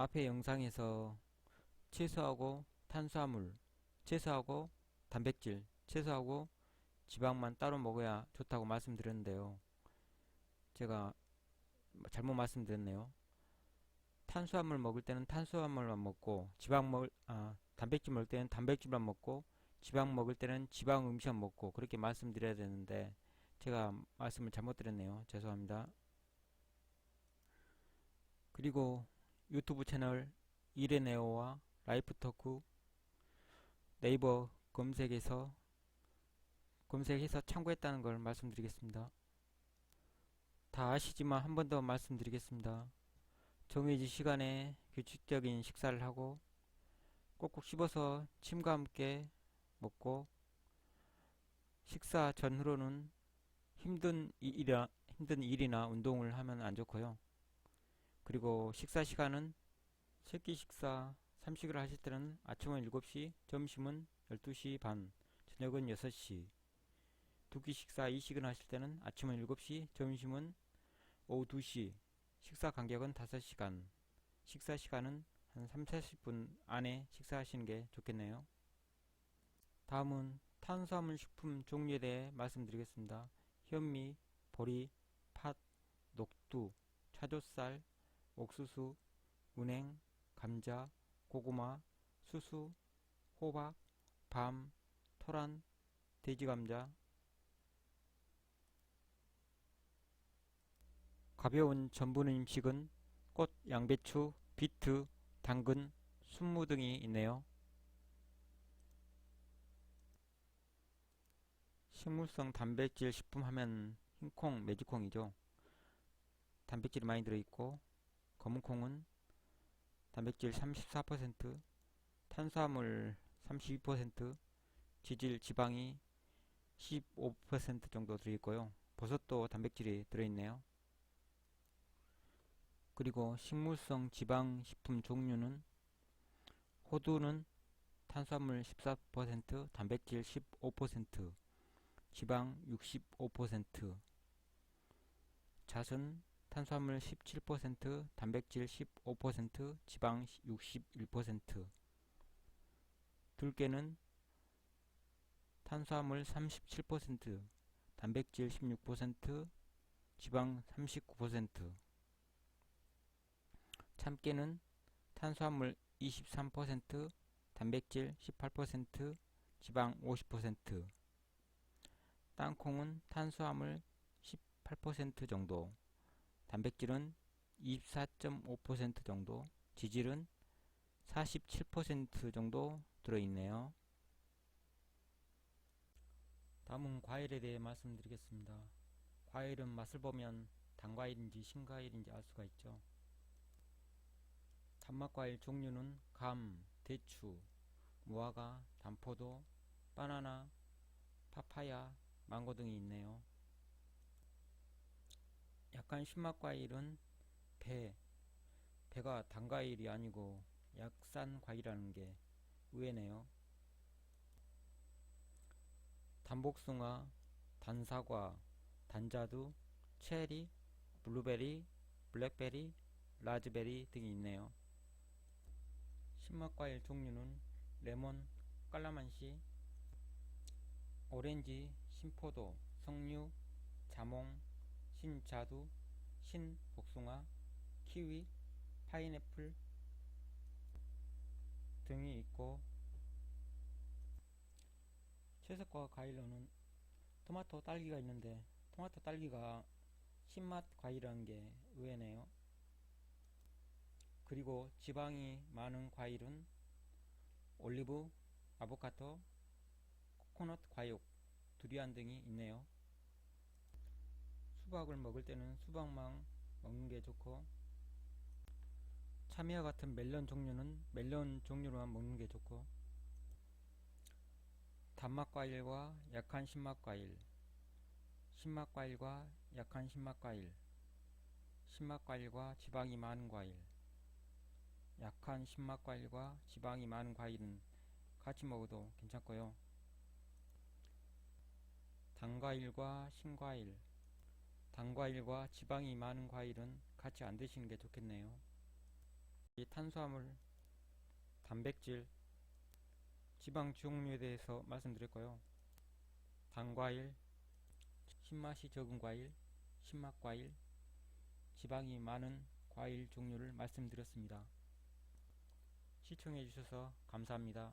앞에 영상에서 채소하고 탄수화물, 채소하고 단백질, 채소하고 지방만 따로 먹어야 좋다고 말씀드렸는데요. 제가 잘못 말씀드렸네요. 탄수화물 먹을 때는 탄수화물만 먹고 지방 먹을 아 단백질 먹을 때는 단백질만 먹고 지방 먹을 때는 지방 음식만 먹고 그렇게 말씀드려야 되는데 제가 말씀을 잘못 드렸네요. 죄송합니다. 그리고 유튜브 채널 이레네오와 라이프토크 네이버 검색에서 검색해서 참고했다는 걸 말씀드리겠습니다. 다 아시지만 한 번 더 말씀드리겠습니다. 정해진 시간에 규칙적인 식사를 하고 꼭꼭 씹어서 침과 함께 먹고 식사 전후로는 힘든 일이나 힘든 일이나 운동을 하면 안 좋고요. 그리고 식사 시간은 새끼 식사 삼식을 하실 때는 아침은 7시, 점심은 12시 반, 저녁은 6시. 두끼 식사 이식을 하실 때는 아침은 7시, 점심은 오후 2시. 식사 간격은 5시간. 식사 시간은 한 3, 40분 안에 식사하시는 게 좋겠네요. 다음은 탄수화물 식품 종류에 대해 말씀드리겠습니다. 현미, 보리, 팥, 녹두, 차조쌀, 옥수수, 은행, 감자, 고구마, 수수, 호박, 밤, 토란, 돼지감자. 가벼운 전분 음식은 꽃, 양배추, 비트, 당근, 순무 등이 있네요. 식물성 단백질 식품 하면 흰콩, 매직콩이죠. 단백질이 많이 들어있고 검은콩은 단백질 34%, 탄수화물 32%, 지질, 지방이 15% 정도 들어있고요. 버섯도 단백질이 들어있네요. 그리고 식물성 지방 식품 종류는 호두는 탄수화물 14%, 단백질 15%, 지방 65%, 잣은 탄수화물 17%, 단백질 15%, 지방 61%. 들깨는 탄수화물 37%, 단백질 16%, 지방 39%. 참깨는 탄수화물 23%, 단백질 18%, 지방 50%. 땅콩은 탄수화물 18% 정도, 단백질은 24.5% 정도, 지질은 47% 정도 들어있네요. 다음은 과일에 대해 말씀드리겠습니다. 과일은 맛을 보면 단과일인지 신과일인지 알 수가 있죠. 단맛과일 종류는 감, 대추, 무화과, 단포도, 바나나, 파파야, 망고 등이 있네요. 약간 신맛 과일은 배, 배가 단과일이 아니고 약산 과일이라는 게 의외네요. 단복숭아, 단사과, 단자두, 체리, 블루베리, 블랙베리, 라즈베리 등이 있네요. 신맛 과일 종류는 레몬, 깔라만시, 오렌지, 신포도, 석류, 자몽, 신자두, 신복숭아, 키위, 파인애플 등이 있고 채석과 과일로는 토마토, 딸기가 있는데 토마토, 딸기가 신맛 과일이라는 게 의외네요. 그리고 지방이 많은 과일은 올리브, 아보카도, 코코넛 과육, 두리안 등이 있네요. 수박을 먹을 때는 수박만 먹는 게 좋고 참외와 같은 멜론 종류는 멜론 종류로만 먹는 게 좋고 단맛 과일과 약한 신맛 과일 신맛 과일과 약한 신맛 과일 신맛 과일과 지방이 많은 과일 약한 신맛 과일과 지방이 많은 과일은 같이 먹어도 괜찮고요. 단과일과 신과일 단과일과 지방이 많은 과일은 같이 안 드시는 게 좋겠네요. 이 탄수화물, 단백질, 지방 종류에 대해서 말씀드렸고요. 단과일, 신맛이 적은 과일, 신맛 과일, 지방이 많은 과일 종류를 말씀드렸습니다. 시청해 주셔서 감사합니다.